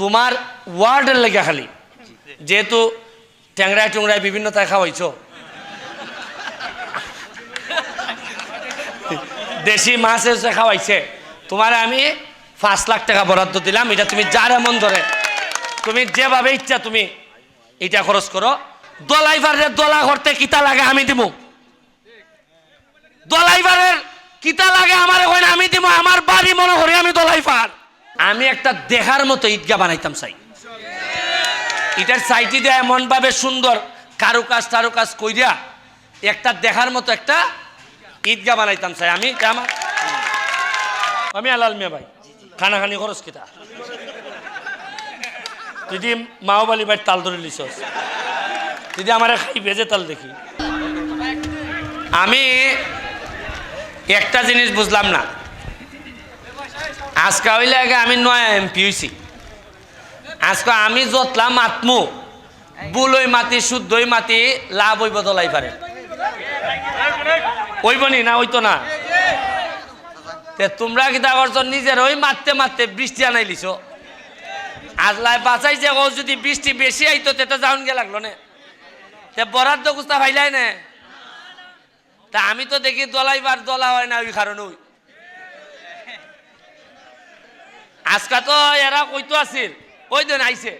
তোমার ওয়ার্ডের লেগে খালি। যেহেতু ট্যাংরায় টুংরায় বিভিন্ন তাই খাওয়াইছ। দেশি মাছ এসে খাওয়াইছে। তোমার আমি পাঁচ লাখ টাকা বরাদ্দ দিলাম, এটা তুমি যার এমন ধরে। তুমি যেভাবে ইচ্ছা তুমি এটা খরচ করো। দলাইভারের দলা করতে কিতা লাগে আমি দিব দলাইভারের কিতা লাগে আমার ওখানে আমি দিব আমার বাড়ি মনে করি আমি দলাইভার আমি একটা দেখার মতো ঈদগা বানাইতাম, চাই। এটার সাইটি দেয় এমন ভাবে সুন্দর কারুকাজ টারুকাজ কইরা একটা দেখার মতো একটা ঈদগা বানাইতাম, চাই। আমি আমার আমি আলাল মিয়া ভাই। খানা খানি খরচ কিতা? যদি মাওবালি ভাই তাল ধরে লিছস যদি আমার খাই ভেজে তাল দেখি। আমি একটা জিনিস বুঝলাম না। আজকে হইলে আগে আমি নয়া এমপি হইছি। আজকে আমি যতলাম আত্মু বুলই মাতি, শুদ্ধই মাতি, লাভ হইব দলাই পারে। হইব নি হইতো না? তে তোমরা কিতা করছ? নিজের ওই মারতে মারতে বৃষ্টি আনাই লিছ। আজলাই বাঁচাইছে, ও যদি বৃষ্টি বেশি আইতো, তে তো যাউন গে লাগল না। তে বরাদ্দ কুস্তা ভাইলাই না। তা আমি তো দেখি দলাইবার দলা হয় না, ওই কারণে ওই আজকা তো এরা কইতো আছিল। ওই দিন আইছে?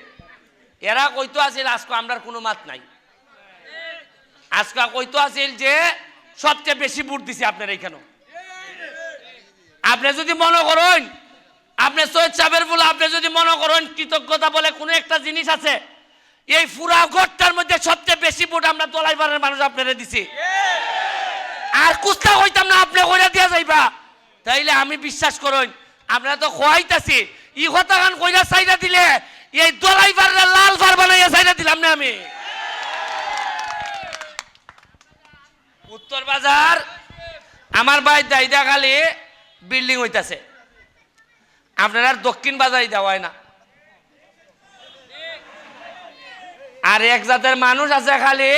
এরা কইতো আছিল, আজকে আমরা কোনো মাত নাই। আজকা কইতো আছিল যে, সবচেয়ে বেশি ভোট দিছে আপনার এইখানে। আপনি যদি মনে করেন, আপনি সৈয়দ সাহেবের বলে আপনি যদি মনে করেন, কৃতজ্ঞতা বলে কোনো একটা জিনিস আছে, এই পুরা ঘরটার মধ্যে সবচেয়ে বেশি ভোট আমরা দলাইবারের মানুষ আপনারা দিছি। আর কুস্তা হইতাম না, আপনি কইরা দিয়া যাইবা। তাইলে আমি বিশ্বাস করুন আপনারা তো খোয়াইতাছি। ই কথা গান কইরা চাইনা দিলে, এই দলাই দলাইবার লাল ফার বানাইয়া চাইনা দিলাম না আমি। উত্তর বাজার, আমার ভাই দাইদা খালি বিল্ডিং হইতাছে। আপনার দক্ষিণ বাজারই দেওয়ায় না। আর এক জাতের মানুষ আছে খালি,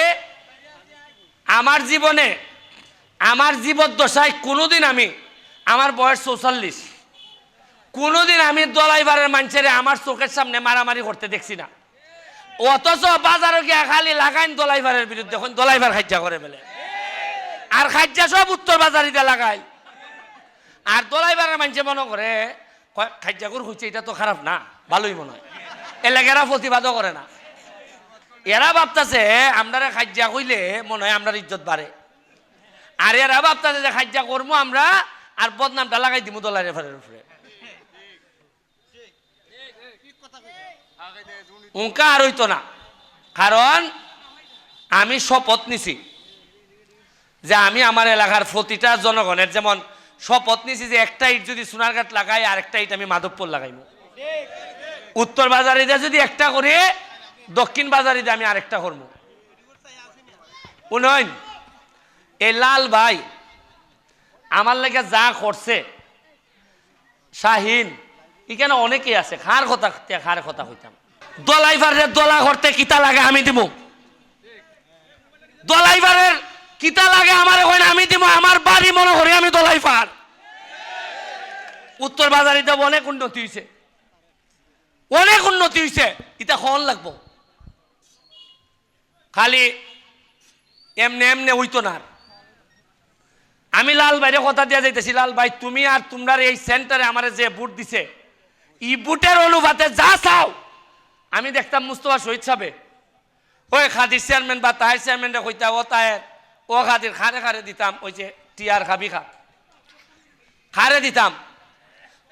আমার জীবনে, আমার জীবদ্দশায় কোনোদিন আমি, আমার বয়স চৌচল্লিশ। কোনোদিন আমি দলাইবারের মানুষের আমার চোখের সামনে মারামারি করতে দেখছি না। অথচ বাজারে গিয়া খালি লাগাইন দলাইবারের বিরুদ্ধে এখন দলাইবার খাজ্জা করে ফেলে। আর খাজ্জা সব উত্তর বাজারিতে লাগাই। আর দলাইবারের মানুষে মনে করে কয়, খাজ্জা করে হচ্ছে এটা তো খারাপ না ভালোই মনে হয়। এলাকারা প্রতিবাদও করে না। এরা ভাবতাছে আমরা খাজ্জা কইলে মনে হয় আমরা ইজ্জত বাড়ে। আর এরা ভাবতাছে যে খাজ্জা করব আমরা আর বদনামটা লাগাই দিব দলার রেফারের উপরে। উঙ্কা আর হইতো না। কারণ আমি শপথ নিছি যে আমি আমার এলাকার প্রতিটা জনগণের যেমন শপথ নিছি যে একটা ইট যদি সোনারঘাট লাগাই আর একটা ইট আমি মাধবপুর লাগাইব। উত্তর বাজারিতে যদি একটা করি, দক্ষিণ বাজারিতে আমি আরেকটা করব। উন্নয়ন এ লাল ভাই আমার লেগে যা করছে, শাহিন, এখানে অনেকেই আছে, খার কথা খার কথা হইতাম দলাইভারের দলা করতে কিতা লাগে আমি দিব। দলাইভারের কিতা লাগে আমার ওখানে আমি দিব, আমার বাড়ি মনে করি আমি দলাইভার উত্তর বাজারিতে অনেক উন্নতি হয়েছে অনেক উন্নতি হয়েছে এটা খন লাগবো। খালি এমনি এমনি হইতো না। আমি লাল ভাইরে কথা দিয়া যাইতেছি লাল ভাই তুমি আর তোমরা এই সেন্টারে আমার যে বুট দিছে ই বুটের অনুপাতে যা চাও আমি দেখতাম মুস্তফা শহীদ সাহেবে। ওই খাদির চেয়ারম্যান বা তাহের চেয়ারম্যানরা কইতা, ও তাহের, ও খাদির, খারে খারে দিতাম ওই যে টিয়ার খাবি খা। খারে দিতাম।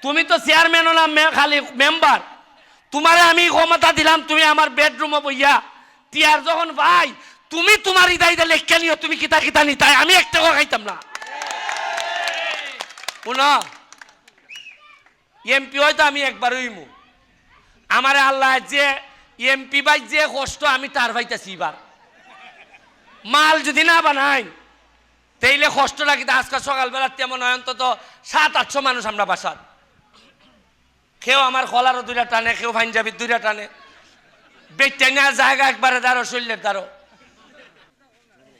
তুমি তো চেয়ারম্যান না মে- খালি মেম্বার। তোমারে আমি ক্ষমতা দিলাম, তুমি আমার বেডরুমে বইয়া টিয়ার যখন ভাই তুমি তোমার ইদাইতে লেখা নিও, তুমি কিতা কিতা নি তাই আমি একটা খাইতাম না। শুনো, এমপি হয়তো আমি একবার হইমু আমার আল্লাহ যে এমপি ভাই যে কষ্ট আমি তার ভাইতাছি এবার। মাল যদি না বানাই, তাইলে কষ্ট লাগিতে আজকে সকালবেলা তেমন হয় অন্তত সাত, আটশো মানুষ আমরা বাসার। কেউ আমার কলারও দুইটা টানে, কেউ পাঞ্জাবির দুইটা টানে। বেটাই জায়গা একবারে দাঁড়ো, শরীরের দাঁড়ো।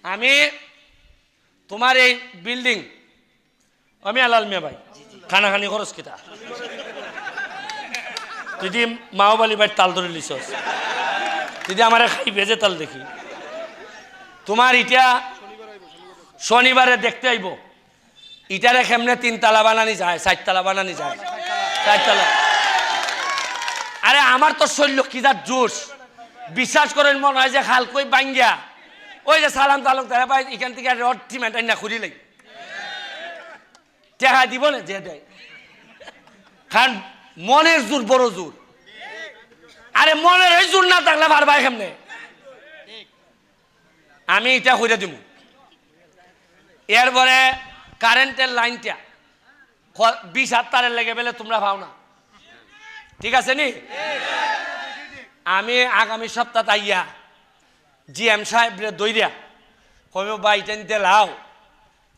আমি তোমার এই বিল্ডিং আমি আলাল মিয়া ভাই। খানাখানি খরচ কিতা? তুই দি মাওবালি ভাই তাল ধরে লিছস তুই দি আমার খাই ভেজে তাল দেখি। তোমার ইটা শনিবারে দেখতে আইব। ইটারে কেমনে তিন তালা বানানি যায়, চার তালা বানানি যায়? চার তালা। আরে আমার তো শৈল্য কি যার জোশ। বিশ্বাস করেন মনে হয় যে খাল কই বাঙ্গিয়া। ওই যে সালাম তালুক তারা পাই এখান থেকে রড টিমেন্টাই না খুঁড়ি লাই। টেকা দিব না, যে দেয়। কারণ মনের জোর বড় জোর। আরে মনের এই জোর না থাকলে পারবা কেমনে? আমি এটা কইরা দিব এরপরে কারেন্টের লাইনটা বিশ হাত তারের লেগে পেলে তোমরা পাও না। ঠিক আছে নি? আমি আগামী সপ্তাহ আইয়া জি এম সাহেব দইরা কমে বা এটা নিতে লাও।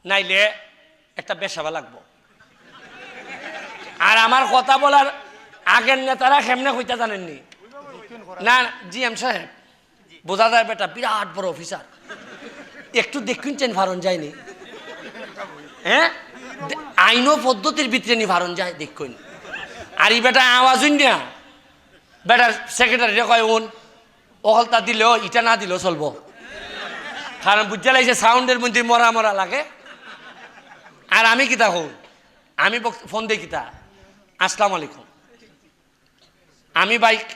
নাইলে একটা বেসাবা লাগবো। আর আমার কথা বলার আগের নেতারা কেমনে কইতা জানেননি? না, জি এম সাহেব। বোঝা যায় বেটা, বিরাট বড় অফিসার। একটু দেখুন চেন ভারণ যায়নি। হ্যাঁ আইন পদ্ধতির ভিতরে নি ভারণ যায়, দেখুন। আর ই বেটা আওয়াজ না। বেটার সেক্রেটারি কয়, উন অকলতা দিলেও ইটা না দিলেও চলবো। কারণ বুঝতে লাগছে সাউন্ডের মধ্যে মরা মরা লাগে। আর আমি কিতা হই আমি ফোন দিই কিতা? আসসালামু আলাইকুম। আমি বাইক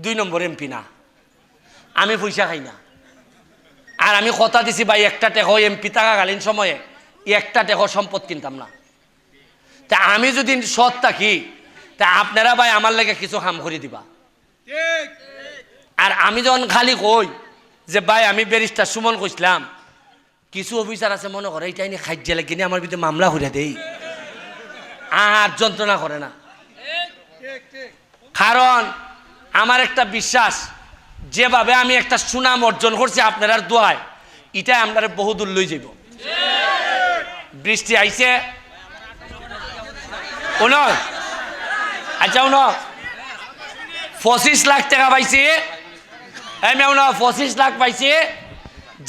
দুই নম্বর এমপি না। আমি পয়সা খাই না। আর আমি কথা দিছি ভাই, একটা টেক এমপি থাকাকালীন সময়ে, একটা টেক সম্পদ কিনতাম না। তা আমি যদি সৎ থাকি, তা আপনারা ভাই আমার লেগে কিছু কাম করে দিবা। আর আমি যখন খালি কই যে ভাই, আমি ব্যারিস্টার সুমন কইছিলাম, কিছু অফিসার আছে মনে করে এইটাই নিয়ে খাদ্য নিয়ে আমার ভিতরে মামলা করে দেই। আর যন্ত্রণা করে না। কারণ আমার একটা বিশ্বাস, যেভাবে আমি একটা সুনাম অর্জন করছি আপনার দোয়ায় এটা আপনার বহুদূর লই যাব বৃষ্টি আইছে। আচ্ছা উন, পঁচিশ লাখ টাকা পাইছি। পঁচিশ লাখ পাইছি।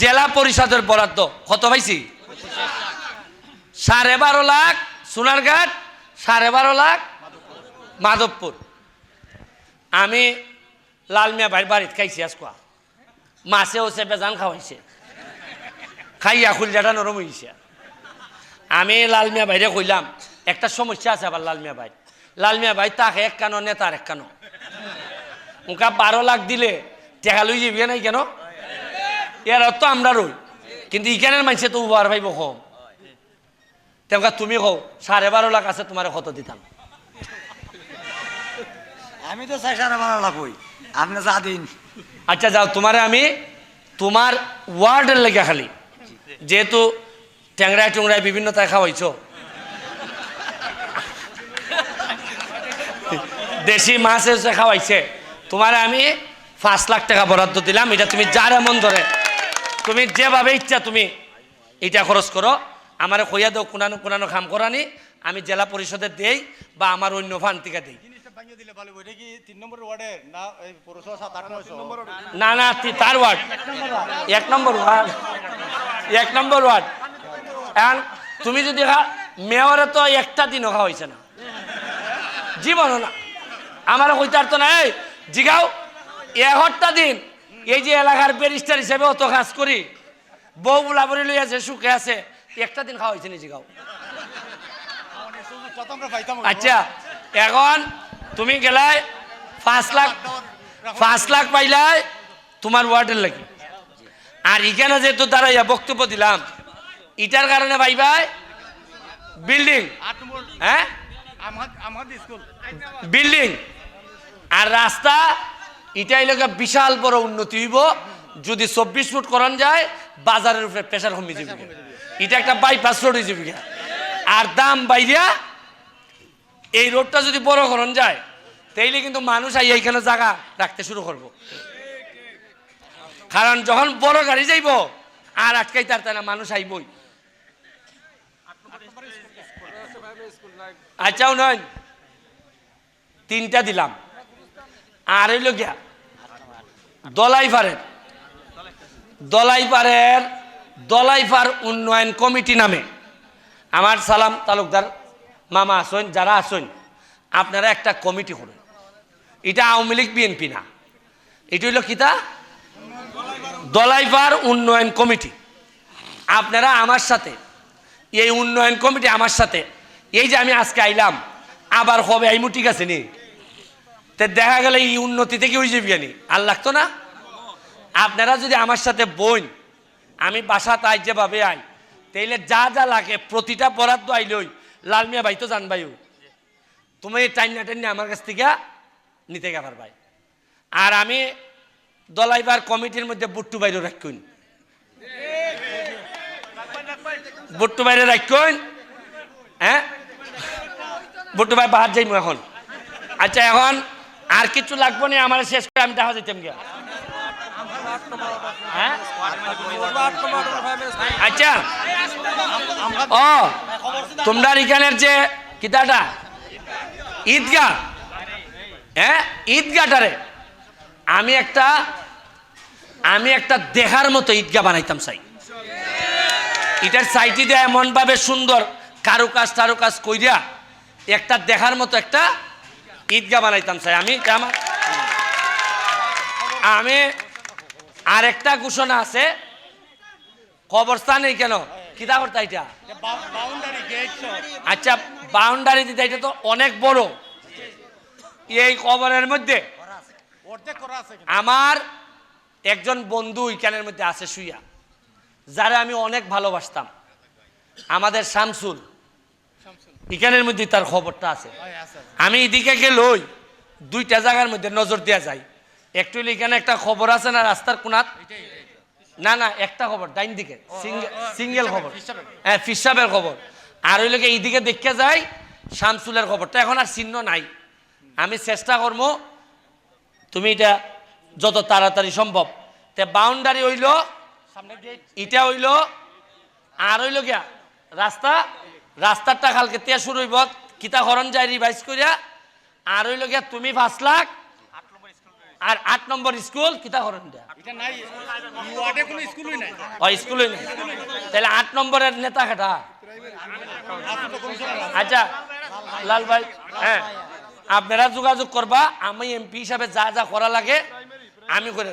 জেলা পরিষদের বরাদ্দ, কত পাইছি? সাড়ে বারো লাখ সোনারঘাট সাড়ে বারো লাখ মাধবপুর। আমি লাল মিয়া ভাইয়ের বাড়িতে খাইছি আজকা মাছে ওসে বেজান খাওয়াইছে। খাইয়া খুলজাটা নরম হইছে আমি লাল মিয়া ভাইরে কইলাম, একটা সমস্যা আছে আবার লাল মিয়া ভাই লাল মিয়া ভাই তাকে এক কানো নেতার এক কানো? ওকা বারো লাখ দিলে, টেকা লই যাবি নাই কেন? এর অর্থ আমরা রই কিন্তু ইখানের মানুষে তো উবার ভাইব কম। তেমকা তুমি কও সাড়ে বারো লাখ আছে তোমার কত দিতাম আমি তো চাই সারা বারো লাখ আপনি যা দিন। আচ্ছা যাও, তোমারে আমি তোমার ওয়ার্ডের লেগে খালি। যেহেতু ট্যাংরায় টুংরায় বিভিন্ন তাই খাওয়াইছ। দেশি মাছ এসে খাওয়াইছে। তোমার আমি পাঁচ লাখ টাকা বরাদ্দ দিলাম। এটা তুমি যার এমন ধরে। তুমি যেভাবে ইচ্ছা তুমি এটা খরচ করো। আমার কইয়া দাও, কোনানো কোনানো খাম করানি। আমি জেলা পরিষদের দেই বা আমার অন্য ফান থেকে দেই। ভাঙিয়ে দিলে ভালো এটা কি তিন নম্বর ওয়ার্ডের না এই পৌরসভা সাত আট নয়শো না না তার ওয়ার্ড। এক নম্বর ওয়ার্ড। এক নম্বর ওয়ার্ড। এখন তুমি যদি মেয়রে তো একটা দিন খাওয়া হয়েছে না। জীবনও না। আমার কইতার তো নাই জিগাও এগারোটা দিন এই যে এলাকার ব্যারিস্টার হিসেবে অত কাজ করি বউ বুলাবরি লই আছে সুখে আছে একটা দিন খাওয়া হয়েছে নি জিগাও। আচ্ছা এখন তুমি গেলাই, পাঁচ লাখ পাঁচ লাখ পাইলাই তোমার ওয়ার্ডের লাগি। আর এখানে যেহেতু দাঁড়াইয়া বক্তব্য দিলাম ইটার কারণে ভাই ভাই বিল্ডিং হ্যাঁ? বিল্ডিং আর রাস্তা, এটাই লোকে বিশাল বড় উন্নতি হইব, যদি চব্বিশ ফুট করান যায়, বাজারের উপরে প্রেশার কমে যাবে। এটা একটা বাইপাস রোড হয়ে যাবে। আর দাম বাইরিয়া এই রোডটা যদি বড় করণ যায়, তাইলে কিন্তু মানুষ আই এইখানে জায়গা রাখতে শুরু করব। কারণ যখন বড় গাড়ি যাইব, আর আটকাই তার তাই না মানুষ আইবই। আচ্ছাও নয় তিনটা দিলাম। আর হইল গিয়া দলাইপাড়ের দলাইপাড়ের দলাইপাড় উন্নয়ন কমিটি নামে। আমার সালাম তালুকদার মামা আসেন, যারা আসেন, আপনারা একটা কমিটি করুন। এটা আওয়ামী লীগ বিএনপি না। এটা হইল কিতা দলাইপার উন্নয়ন কমিটি। আপনারা আমার সাথে, এই উন্নয়ন কমিটি আমার সাথে, এই যে আমি আজকে আইলাম, আবার হবে আইমু ঠিক আছে নি? তে দেখা গেল এই উন্নতি থেকে ওই যাবি নি আর লাগতো না? আপনারা যদি আমার সাথে বইন আমি বাসা তাই যেভাবে আই, তাইলে যা যা লাগে, প্রতিটা বরাদ্দ আইলই লাল মিয়া ভাই তো জানবাইও তুমি এই টাইম না টাইম আমার কাছ থেকে নিতে গেবার ভাই। আর আমি দলাইবার কমিটির মধ্যে বুট্টু বাইরে রাখুন বুট্টু বাইরে রাখুন হ্যাঁ? বুট্টু ভাই বাহার যাইমু এখন। আচ্ছা এখন আর কিছু লাগবো না, আমার শেষ করে আমি দেখা যেতাম গিয়া। হ্যাঁ? আচ্ছা। ও তোমরা এখানের যে কিতাটা? ঈদগাহ। হ্যাঁ? ঈদগাহটারে। আমি একটা আমি একটা দেখার মতো ঈদগাহ বানাইতাম চাই। এটার সাইটি দেয় এমনভাবে সুন্দর, কারুকাজ টারুকাজ কইরা একটা দেখার মতো একটা ঈদগাহ বানাইতাম চাই। আমি আমার আমি আরেকটা ঘোষণা আছে। কবরস্থান কেন? কিতা করতা এটা? আচ্ছা বাউন্ডারি দিতে এটা তো অনেক বড়। এই কবরের মধ্যে। আমার একজন বন্ধু ইকানের মধ্যে আছে শুইয়া যারা আমি অনেক ভালোবাসতাম। আমাদের শামসুল ইকানের মধ্যে তার খবরটা আছে। আমি এদিকে গেলই দুইটা জায়গার মধ্যে নজর দেওয়া যায় একটু এখানে একটা খবর আছে না রাস্তার কোনাত? না না একটা খবর ডাইন দিকে সিঙ্গেল খবর। হ্যাঁ ফিসাবের খবর। আর ওই লোকে এইদিকে দেখে যায় শামসুলের খবরটা এখন আর চিহ্ন নাই। আমি চেষ্টা করব তুমি এটা যত তাড়াতাড়ি সম্ভব। তে বাউন্ডারি হইল ইটা হইল আর হইল গিয়া রাস্তা। রাস্তারটা কালকে তে শুরু হইব কিতা হরণ যায় রিভাইজ করিয়া আর হইল গিয়া তুমি পাঁচ লাখ আর আট নম্বর স্কুল কিতা কোনো স্কুলই নাই। তাহলে আট নম্বরের নেতা খেটা। আচ্ছা লাল ভাই হ্যাঁ আপনারা যোগাযোগ করবা আমি এমপি হিসাবে যা যা করা লাগে আমি করে